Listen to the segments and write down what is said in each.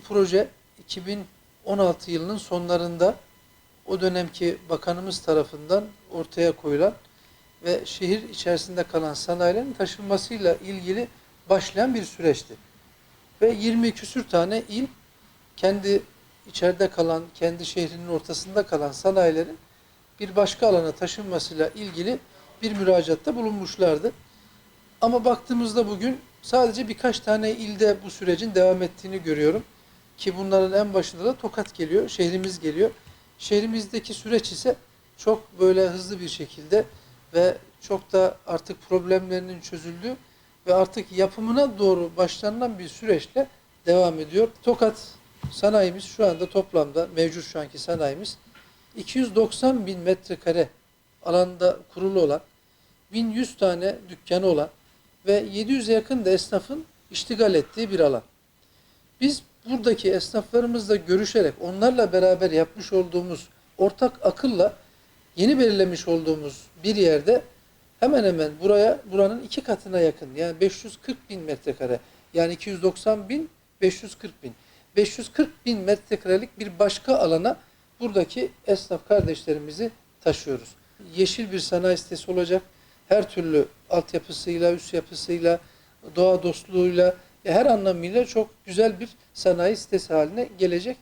bu proje 2016 yılının sonlarında o dönemki bakanımız tarafından ortaya koyulan ve şehir içerisinde kalan sanayilerin taşınmasıyla ilgili başlayan bir süreçti. Ve 20 küsür tane il kendi içeride kalan, kendi şehrinin ortasında kalan sanayilerin bir başka alana taşınmasıyla ilgili bir müracaatta bulunmuşlardı. Ama baktığımızda bugün sadece birkaç tane ilde bu sürecin devam ettiğini görüyorum. Ki bunların en başında da Tokat geliyor, şehrimiz geliyor. Şehrimizdeki süreç ise çok böyle hızlı bir şekilde ve çok da artık problemlerinin çözüldüğü ve artık yapımına doğru başlanılan bir süreçle devam ediyor. Tokat sanayimiz şu anda toplamda mevcut şu anki sanayimiz 290 bin metrekare alanda kurulu olan 1100 tane dükkanı olan ve 700'e yakın da esnafın iştigal ettiği bir alan. Biz buradaki esnaflarımızla görüşerek onlarla beraber yapmış olduğumuz ortak akılla yeni belirlemiş olduğumuz bir yerde hemen hemen buraya buranın iki katına yakın yani 540 bin metrekare yani 290 bin 540 bin 540 bin metrekarelik bir başka alana buradaki esnaf kardeşlerimizi taşıyoruz. Yeşil bir sanayi sitesi olacak. Her türlü altyapısıyla, üst yapısıyla, doğa dostluğuyla, her anlamıyla çok güzel bir sanayi sitesi haline gelecek.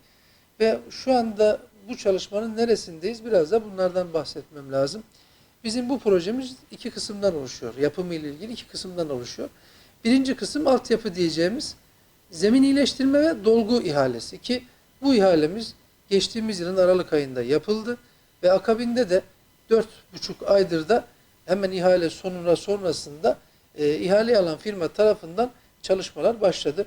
Ve şu anda bu çalışmanın neresindeyiz? Biraz da bunlardan bahsetmem lazım. Bizim bu projemiz iki kısımdan oluşuyor. Yapımı ile ilgili iki kısımdan oluşuyor. Birinci kısım altyapı diyeceğimiz zemin iyileştirme ve dolgu ihalesi ki bu ihalemiz geçtiğimiz yılın Aralık ayında yapıldı ve akabinde de dört buçuk aydır da hemen ihale sonuna sonrasında e, ihale alan firma tarafından çalışmalar başladı.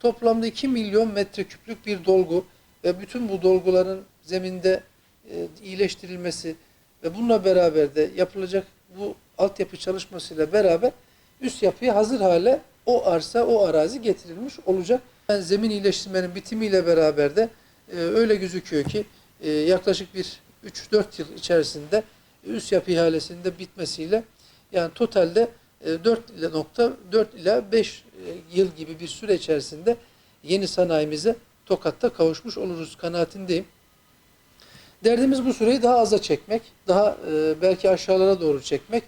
Toplamda 2 milyon metreküplük bir dolgu ve bütün bu dolguların zeminde e, iyileştirilmesi ve bununla beraber de yapılacak bu altyapı çalışmasıyla beraber üst yapıya hazır hale o arsa, o arazi getirilmiş olacak. Yani zemin iyileştirmenin bitimiyle beraber de e, öyle gözüküyor ki e, yaklaşık bir 3-4 yıl içerisinde üst yapı ihalesinde bitmesiyle yani totalde e, 4.4 ila 5 e, yıl gibi bir süre içerisinde yeni sanayimize Tokat'ta kavuşmuş oluruz kanaatindeyim. Derdimiz bu süreyi daha aza çekmek, daha e, belki aşağılara doğru çekmek.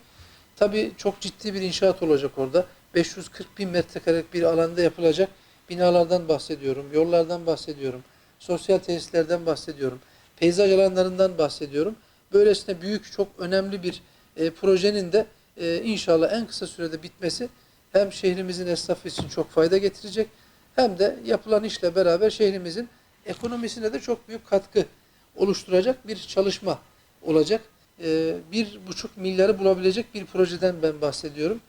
Tabii çok ciddi bir inşaat olacak orada. 540 bin metrekarelik bir alanda yapılacak binalardan bahsediyorum, yollardan bahsediyorum, sosyal tesislerden bahsediyorum, peyzaj alanlarından bahsediyorum. Böylesine büyük, çok önemli bir e, projenin de e, inşallah en kısa sürede bitmesi hem şehrimizin esnafı için çok fayda getirecek hem de yapılan işle beraber şehrimizin ekonomisine de çok büyük katkı oluşturacak bir çalışma olacak. E, bir buçuk milyarı bulabilecek bir projeden ben bahsediyorum.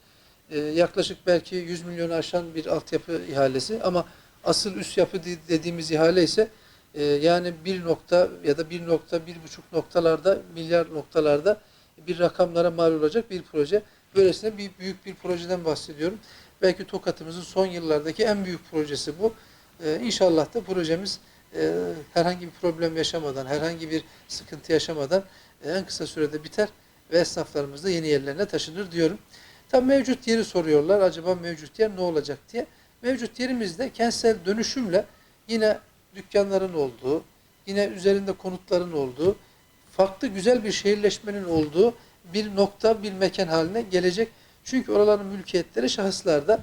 E, yaklaşık belki 100 milyonu aşan bir altyapı ihalesi ama asıl üst yapı de- dediğimiz ihale ise e, yani bir nokta ya da bir nokta, bir buçuk noktalarda, milyar noktalarda bir rakamlara mal olacak bir proje. Böylesine bir büyük bir projeden bahsediyorum. Belki Tokat'ımızın son yıllardaki en büyük projesi bu. Ee, inşallah da projemiz e, herhangi bir problem yaşamadan, herhangi bir sıkıntı yaşamadan e, en kısa sürede biter ve esnaflarımız da yeni yerlerine taşınır diyorum. Tabii mevcut yeri soruyorlar. Acaba mevcut yer ne olacak diye. Mevcut yerimizde kentsel dönüşümle yine dükkanların olduğu, yine üzerinde konutların olduğu, farklı güzel bir şehirleşmenin olduğu bir nokta, bir mekan haline gelecek. Çünkü oraların mülkiyetleri şahıslarda